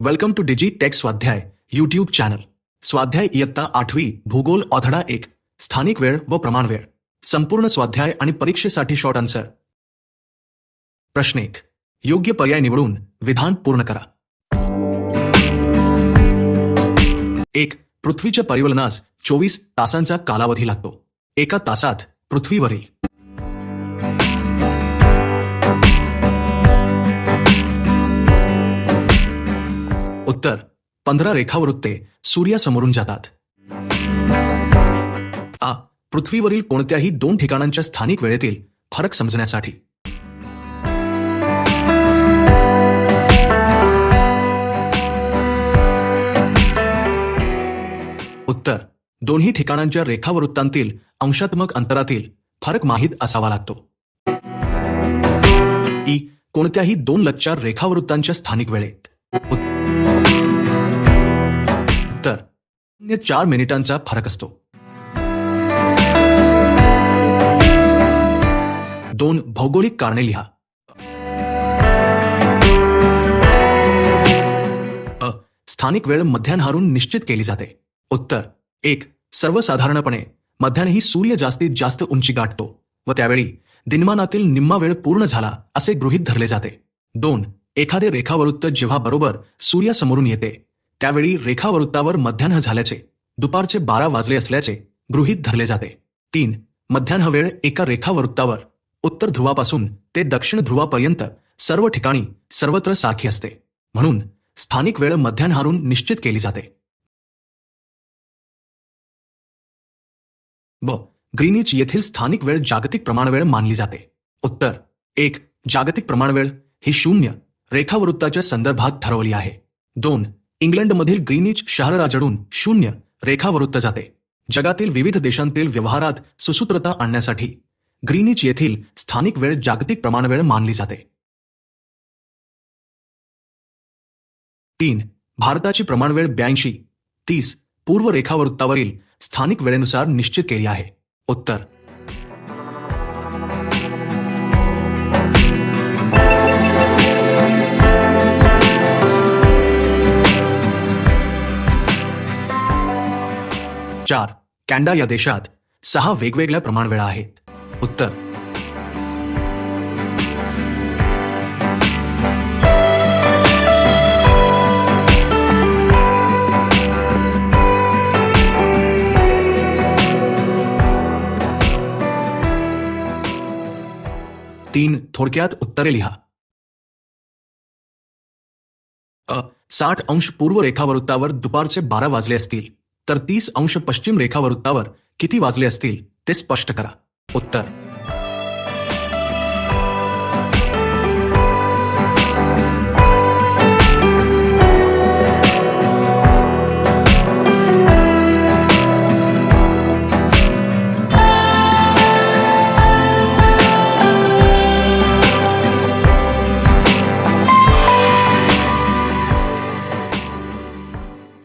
Welcome to digi tech Swadhyay YouTube channel Swadhyay इयत्ता आठवी भूगोल ऑधडा एक स्थानिक वेळ व प्रमाण वेळ संपूर्ण स्वाध्याय आणि परीक्षेसाठी शॉर्ट आन्सर प्रश्न एक योग्य पर्याय निवडून विधान पूर्ण करा एक पृथ्वीच्या परिवलनास चोवीस तासांचा कालावधी लागतो एका तासात पृथ्वीवरील उत्तर. पंधरा रेखावृत्ते सूर्यासमोरून जातात. आ. पृथ्वीवरील कोणत्याही दोन ठिकाणांच्या स्थानिक वेळेतील फरक समजण्यासाठी. उत्तर. दोन्ही ठिकाणांच्या रेखावृत्तांतील अंशात्मक अंतरातील फरक माहीत असावा लागतो. ई. कोणत्याही दोन लच्चार रेखावृत्तांच्या स्थानिक वेळेत. तर उत्तर चार मिनिटांचा फरक असतो. दोन भौगोलिक कारणे लिहा. अ स्थानिक वेळ मध्यान्हारून निश्चित केली जाते. उत्तर एक सर्वसाधारणपणे मध्यान्ही सूर्य जास्तीत जास्त उंची गाठतो व त्यावेळी दिनमानातील निम्मा वेळ पूर्ण झाला असे गृहीत धरले जाते. दोन एखादे रेखावृत्त जेव्हा बरोबर सूर्यासमोरून येते त्यावेळी रेखावृत्तावर मध्यान्ह झाल्याचे दुपारचे बारा वाजले असल्याचे गृहीत धरले जाते. तीन मध्यान्ह वेळ एका रेखावृत्तावर उत्तर ध्रुवापासून ते दक्षिण ध्रुवापर्यंत सर्व ठिकाणी सर्वत्र सारखी असते. म्हणून स्थानिक वेळ मध्यान्हारून निश्चित केली जाते. ब ग्रीनिच येथील स्थानिक वेळ जागतिक प्रमाणवेळ मानली जाते. उत्तर एक जागतिक प्रमाणवेळ ही शून्य रेखावृत्ताच्या संदर्भात ठरवली आहे. दोन इंग्लंडमधील ग्रीनिच शहराजडून शून्य रेखावृत्त जाते. जगातील विविध देशांतील व्यवहारात सुसूत्रता आणण्यासाठी ग्रीनिच येथील स्थानिक वेळ जागतिक प्रमाणवेळ मानली जाते. तीन भारताची प्रमाणवेळ ब्याऐंशी. तीस पूर्व रेखावृत्तावरील स्थानिक वेळेनुसार निश्चित केली आहे. उत्तर कॅनडा या देशात सहा वेगवेगळ्या प्रमाणवेळा आहेत. उत्तर. तीन थोडक्यात उत्तरे लिहा. अ साठ अंश पूर्व रेखावृत्तावर दुपारचे बारा वाजले असतील. तर तीस अंश पश्चिम रेखावृत्तावर किती वाजले असतील ते स्पष्ट करा. उत्तर.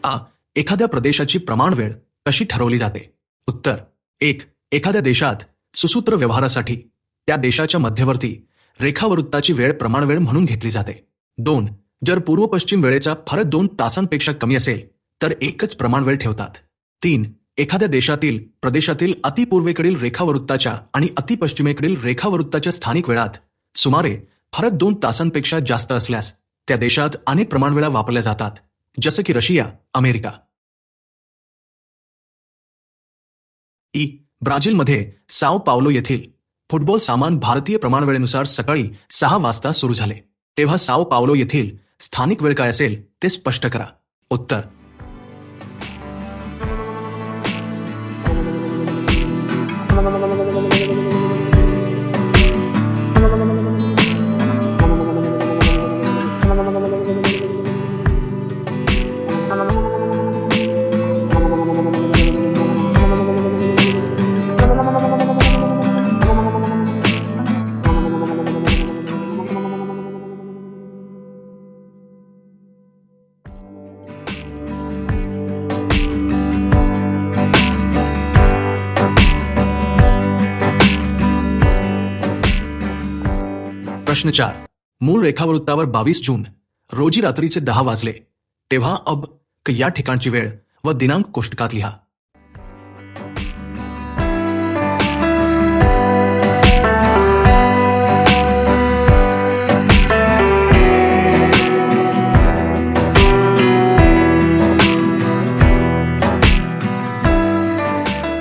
आ एखाद्या प्रदेशाची प्रमाण वेळ कशी ठरवली जाते? उत्तर एक एखाद्या देशात सुसूत्र व्यवहारासाठी त्या देशाच्या मध्यवर्ती रेखावृत्ताची वेळ प्रमाणवेळ म्हणून घेतली जाते. दोन जर पूर्व पश्चिम वेळेचा फरक दोन तासांपेक्षा कमी असेल तर एकच प्रमाणवेळ ठेवतात. तीन एखाद्या देशातील प्रदेशातील अतिपूर्वेकडील रेखावृत्ताच्या आणि अतिपश्चिमेकडील रेखावृत्ताच्या स्थानिक वेळात सुमारे फरक दोन तासांपेक्षा जास्त असल्यास त्या देशात अनेक प्रमाणवेळा वापरल्या जातात जसं की रशिया अमेरिका. ई. ब्राझीलमध्ये साओ पावलो येथील फुटबॉल सामान भारतीय प्रमाणवेळेनुसार सकाळी सहा वाजता सुरू झाले. तेव्हा साओ पावलो येथील स्थानिक वेळ काय असेल ते स्पष्ट करा. उत्तर. प्रश्न चार. मूळ रेखावृत्तावर बावीस जून. रोजी रात्रीचे दहा वाजले. तेव्हा अब क या ठिकाणची वेळ व दिनांक कोष्टकात लिहा.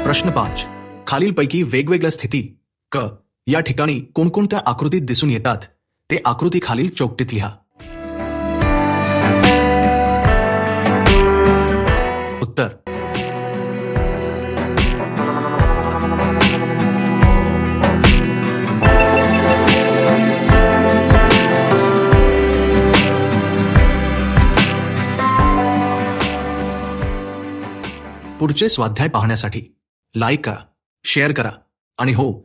प्रश्न पाच. खालीलपैकी वेगवेगळ्या स्थिती क या ठिकाणी कोणकोणत्या आकृतीत दिसून येतात ते आकृती खालील चौकटीत लिहा. उत्तर. पुढचे स्वाध्याय पाहण्यासाठी लाईक करा शेअर करा आणि हो